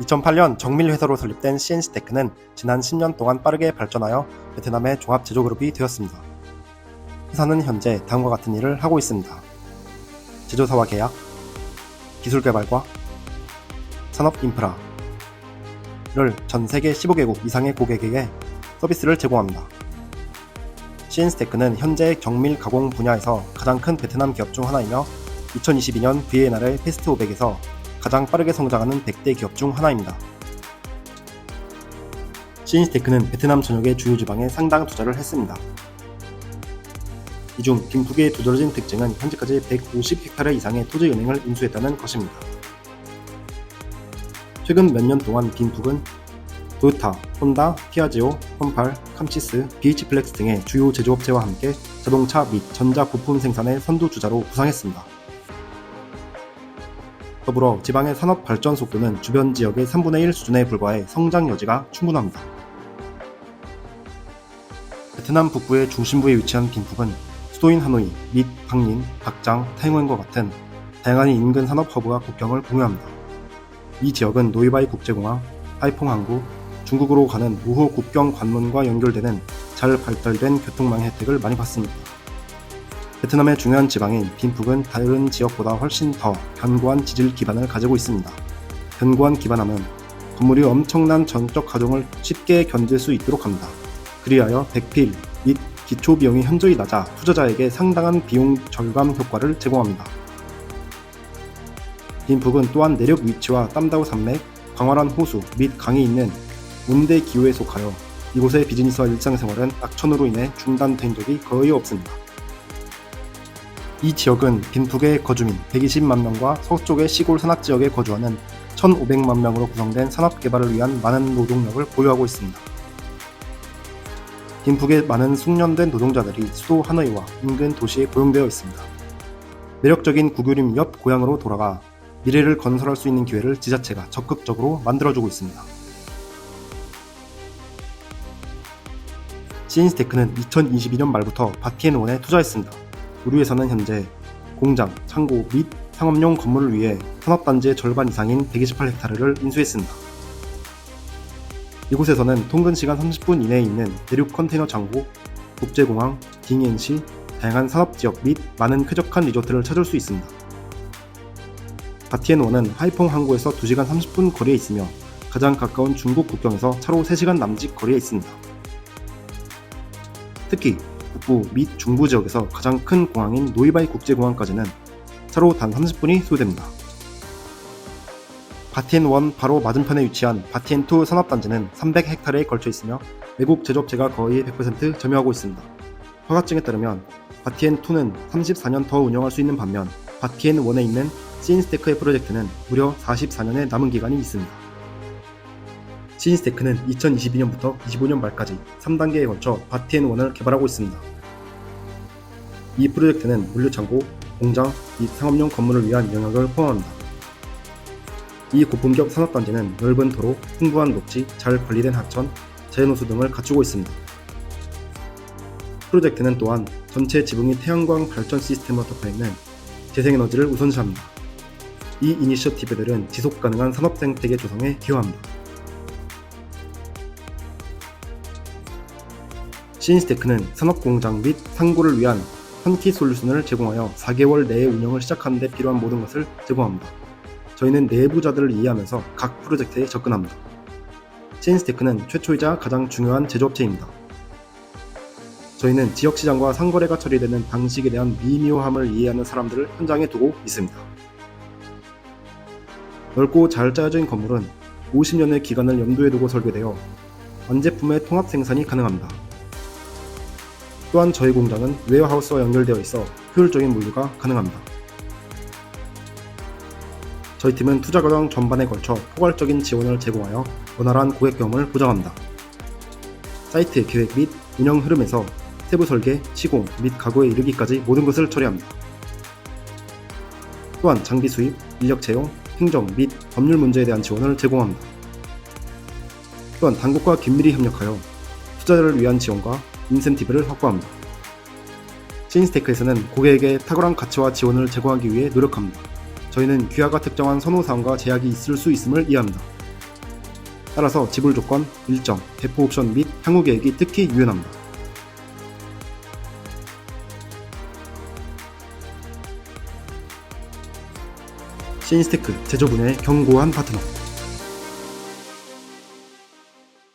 2008년 정밀 회사로 설립된 CNC테크는 지난 10년 동안 빠르게 발전하여 베트남의 종합 제조그룹이 되었습니다. 회사는 현재 다음과 같은 일을 하고 있습니다. 제조사와 계약, 기술 개발과 산업 인프라를 전 세계 15개국 이상의 고객에게 서비스를 제공합니다. CNC테크는 현재 정밀 가공 분야에서 가장 큰 베트남 기업 중 하나이며 2022년 비엔날의 패스트 500에서 가장 빠르게 성장하는 100대 기업 중 하나입니다. 시인스테크는 베트남 전역의 주요 지방에 상당 투자를 했습니다. 이중 빈푸기의 두드러진 특징은 현재까지 150헥타르 이상의 토지 은행을 인수했다는 것입니다. 최근 몇 년 동안 빈푸은 도요타, 혼다, 피아지오, 홈팔, 캄치스, BH플렉스 등의 주요 제조업체와 함께 자동차 및 전자 부품 생산의 선두 주자로 부상했습니다. 더불어 지방의 산업 발전 속도는 주변 지역의 3분의 1 수준에 불과해 성장 여지가 충분합니다. 베트남 북부의 중심부에 위치한 빈북은 수도인 하노이 및 박린, 박장, 타이완과 같은 다양한 인근 산업 허브와 국경을 공유합니다. 이 지역은 노이바이 국제공항, 하이퐁 항구, 중국으로 가는 우호 국경 관문과 연결되는 잘 발달된 교통망 의 혜택을 많이 받습니다. 베트남의 중요한 지방인 빈푹은 다른 지역보다 훨씬 더 견고한 지질 기반을 가지고 있습니다. 견고한 기반함은 건물이 엄청난 전적 가동을 쉽게 견딜 수 있도록 합니다. 그리하여 백필 및 기초 비용이 현저히 낮아 투자자에게 상당한 비용 절감 효과를 제공합니다. 빈푹은 또한 내륙 위치와 땀다우 산맥, 광활한 호수 및 강이 있는 온대 기후에 속하여 이곳의 비즈니스와 일상생활은 악천후로 인해 중단된 적이 거의 없습니다. 이 지역은 빈북의 거주민 120만 명과 서쪽의 시골 산악 지역에 거주하는 1,500만 명으로 구성된 산업 개발을 위한 많은 노동력을 보유하고 있습니다. 빈북의 많은 숙련된 노동자들이 수도 하노이와 인근 도시에 고용되어 있습니다. 매력적인 구교림 옆 고향으로 돌아가 미래를 건설할 수 있는 기회를 지자체가 적극적으로 만들어주고 있습니다. 시인스테크는 2022년 말부터 바티앤원에 투자했습니다. 우리 회사는 현재 공장, 창고 및 상업용 건물을 위해 산업단지의 절반 이상인 128헥타르를 인수했습니다. 이곳에서는 통근 시간 30분 이내에 있는 대륙 컨테이너 창고, 국제공항, 딩엔시, 다양한 산업지역 및 많은 쾌적한 리조트를 찾을 수 있습니다. 바티앤원은 하이퐁 항구에서 2시간 30분 거리에 있으며 가장 가까운 중국 국경에서 차로 3시간 남짓 거리에 있습니다. 특히 북부 및 중부 지역에서 가장 큰 공항인 노이바이 국제공항까지는 차로 단 30분이 소요됩니다. 바티엔1 바로 맞은편에 위치한 바티엔2 산업단지는 300헥타르에 걸쳐 있으며 외국 제조업체가 거의 100% 점유하고 있습니다. 허가증에 따르면 바티엔2는 34년 더 운영할 수 있는 반면 바티엔1에 있는 시인스테크의 프로젝트는 무려 44년의 남은 기간이 있습니다. 시인스테크는 2022년부터 25년 말까지 3단계에 걸쳐 바티엔1을 개발하고 있습니다. 이 프로젝트는 물류창고, 공장 및 상업용 건물을 위한 영역을 포함합니다. 이 고품격 산업단지는 넓은 도로, 풍부한 녹지, 잘 관리된 하천, 자연호수 등을 갖추고 있습니다. 프로젝트는 또한 전체 지붕이 태양광 발전 시스템으로 덮여 있는 재생에너지를 우선시합니다. 이 이니셔티브들은 지속 가능한 산업 생태계 조성에 기여합니다. 시인스테크는 산업공장 및 상고를 위한 턴키 솔루션을 제공하여 4개월 내에 운영을 시작하는 데 필요한 모든 것을 제공합니다. 저희는 내부자들을 이해하면서 각 프로젝트에 접근합니다. 시인스테크는 최초이자 가장 중요한 제조업체입니다. 저희는 지역시장과 상거래가 처리되는 방식에 대한 미묘함을 이해하는 사람들을 현장에 두고 있습니다. 넓고 잘 짜여진 건물은 50년의 기간을 염두에 두고 설계되어 완제품의 통합 생산이 가능합니다. 또한 저희 공장은 웨어하우스와 연결되어 있어 효율적인 물류가 가능합니다. 저희 팀은 투자 과정 전반에 걸쳐 포괄적인 지원을 제공하여 원활한 고객 경험을 보장합니다. 사이트 계획 및 운영 흐름에서 세부 설계, 시공 및 가구에 이르기까지 모든 것을 처리합니다. 또한 장비 수입, 인력 채용, 행정 및 법률 문제에 대한 지원을 제공합니다. 또한 당국과 긴밀히 협력하여 투자자를 위한 지원과 인센티브를 확보합니다. 신인스테크에서는 고객에게 탁월한 가치와 지원을 제공하기 위해 노력합니다. 저희는 귀하가 특정한 선호사항과 제약이 있을 수 있음을 이해합니다. 따라서 지불 조건, 일정, 대포 옵션 및 향후 계획이 특히 유연합니다. 신스테크 제조분의 견고한 파트너